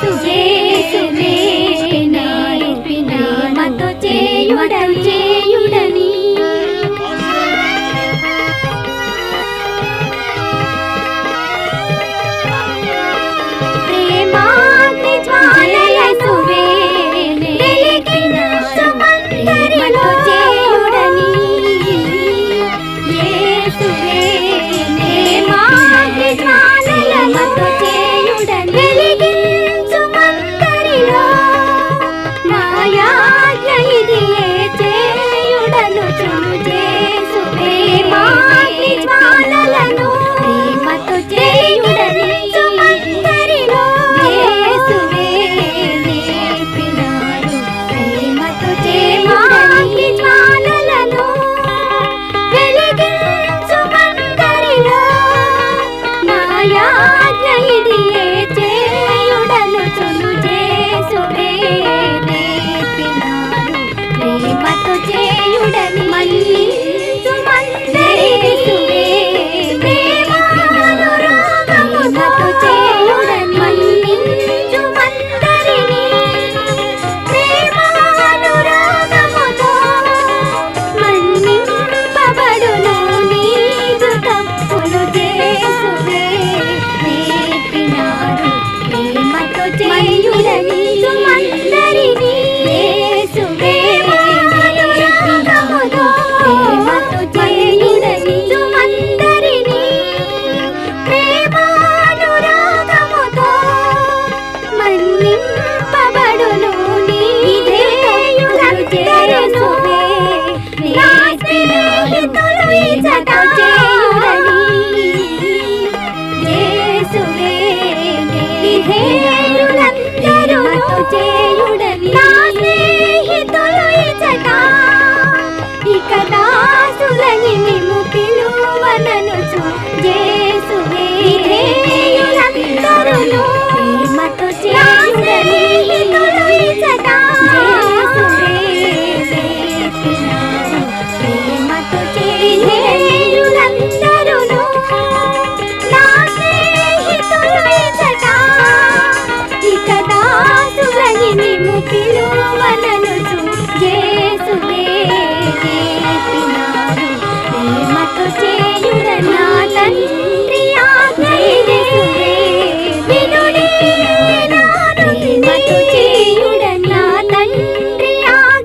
seu jeito. రాజ్ఞ ఇది ఏ చేయురని యేసువే